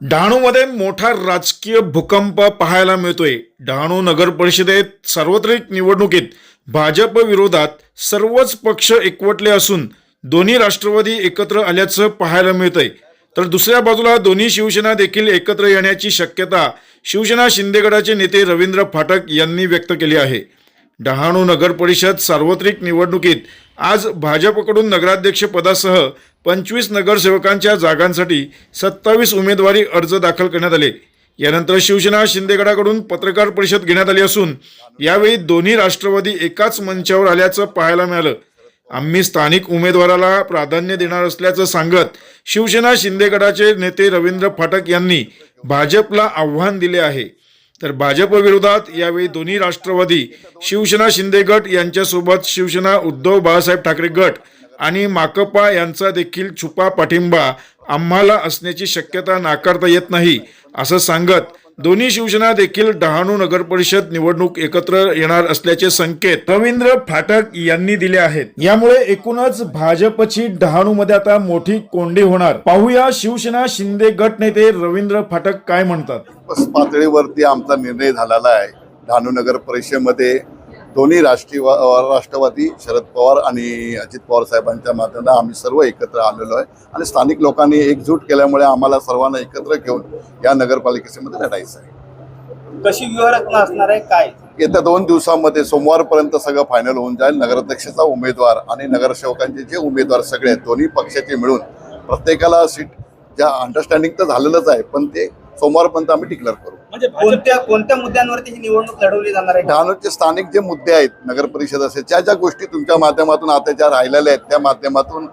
डहाणूमध्ये मोठा राजकीय भूकंप पाहायला मिळतोय. डहाणू नगर परिषदेत सार्वत्रिक निवडणुकीत भाजप विरोधात सर्वच पक्ष एकवटले असून दोन्ही राष्ट्रवादी एकत्र आल्याचं पाहायला मिळतंय. तर दुसऱ्या बाजूला दोन्ही शिवसेना देखील एकत्र येण्याची शक्यता शिवसेना शिंदेगडाचे नेते रवींद्र फाटक यांनी व्यक्त केली आहे. डहाणू नगर परिषद सार्वत्रिक निवडणुकीत आज भाजपकडून नगराध्यक्ष पदासह पंचवीस नगरसेवकांच्या जागांसाठी सत्तावीस उमेदवारी अर्ज दाखल करण्यात आले. यानंतर शिवसेना शिंदेगडाकडून पत्रकार परिषद घेण्यात आली असून यावेळी दोन्ही राष्ट्रवादी एकाच मंचावर आल्याचं पाहायला मिळालं. आम्ही स्थानिक उमेदवाराला प्राधान्य देणार असल्याचं सांगत शिवसेना शिंदेगडाचे नेते रवींद्र फाटक यांनी भाजपला आव्हान दिले आहे. तर भाजप विरोधात यावेळी दोन्ही राष्ट्रवादी शिवसेना शिंदे गट यांच्यासोबत शिवसेना उद्धव बाळासाहेब ठाकरे गट आणि माकपा यांचा देखील छुपा पाठिंबा आम्हाला असण्याची शक्यता नाकारता येत नाही असं सांगत दोन्ही शिवसेना देखील डहाणू नगर परिषद निवडणूक एकत्र येणार असल्याचे संकेत रवींद्र फाटक यांनी दिले आहेत. यामुळे एकूणच भाजपची डहाणूमध्ये आता मोठी कोंडी होणार. पाहूया शिवसेना शिंदे गट नेते रवींद्र फाटक काय म्हणतात. बस पातळीवरती आमचा निर्णय झालेला आहे. डहाणू नगर परिषदेमध्ये दोन्ही राष्ट्रीय राष्ट्रवादी शरद पवार आणि अजित पवार साहेबांच्या माध्यमातून आम्ही सर्व एकत्र आलेलो आहे. आणि स्थानिक लोकांनी एकजूट केल्यामुळे आम्हाला सर्वांना एकत्र घेऊन या नगरपालिकेमध्ये लढायचं आहे. कशी व्यूहरचना असणार आहे? काय? येत्या दोन दिवसामध्ये सोमवारपर्यंत सगळं फायनल होऊन जाईल. नगराध्यक्षाचा उमेदवार आणि नगरसेवकांचे जे उमेदवार सगळे आहेत दोन्ही पक्षाचे मिळून प्रत्येकाला सीट ज्या अंडरस्टँडिंग तर झालेलंच आहे पण ते सोमवारपर्यंत आम्ही डिक्लेअर करू. कोणत्या कोणत्या मुद्द्यांवरती ही निवडणूक लढवली जाणार आहे? डहाणूचे स्थानिक जे मुद्दे आहेत नगर परिषद असेल ज्या ज्या गोष्टी तुमच्या माध्यमातून आता ज्या राहिलेल्या आहेत त्या माध्यमातून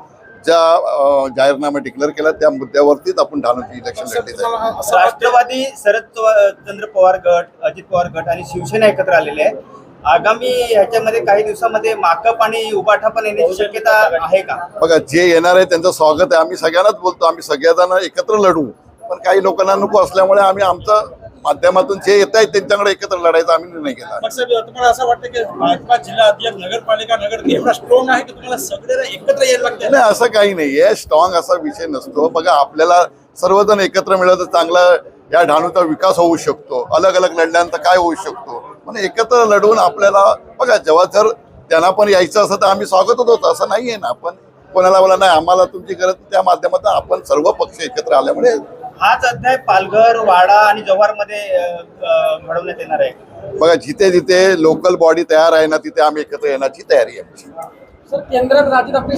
ज्या जाहीरनामा डिक्लेअर केला त्या मुद्द्यावरतीच आपण डहाणूची इलेक्शन लढली जाईल. राष्ट्रवादी शरद पवार- चंद्र पवार गट अजित पवार गट आणि शिवसेना एकत्र आलेले आहे आगामी ह्याच्यामध्ये काही दिवसामध्ये माकप आणि उबाठा पण येण्याची शक्यता आहे का? बघा जे येणार आहे त्यांचं स्वागत आहे. आम्ही सगळ्यांनाच बोलतो आम्ही सगळ्याजण एकत्र लढू. पण काही लोकांना नको असल्यामुळे आम्ही आमचं माध्यमातून जे येत आहेत त्यांच्याकडे एकत्र लढायचा आम्ही निर्णय केला तुम्हाला असं वाटतं की भाजपा जिल्हा अध्यक्ष नगरपालिका नगर एवढा स्ट्रॉंग आहे की तुम्हाला सगळे एकत्र यायला लागते नाही असं काही नाही आहे स्ट्रॉंग असा विषय नसतो. बघा आपल्याला सर्वजण एकत्र मिळलं तर चांगला या डहाणूचा विकास होऊ शकतो. अलग अलग लढल्यानंतर काय होऊ शकतो? पण एकत्र लढवून आपल्याला बघा जेव्हा जर त्यांना पण यायचं असं तर आम्ही स्वागत होतो. असं नाही आहे ना. आपण कोणाला बोला नाही आम्हाला तुमची गरज. त्या माध्यमातून आपण सर्व पक्ष एकत्र आल्यामुळे हाच अध्याय पालघर वाडा आणि जव्हारमध्ये घडवण्यात येणार आहे. बघा जिथे जिथे लोकल बॉडी तयार आहे ना तिथे आम्ही एकत्र येण्याची तयारी आहे. केंद्रात राज्यात आपली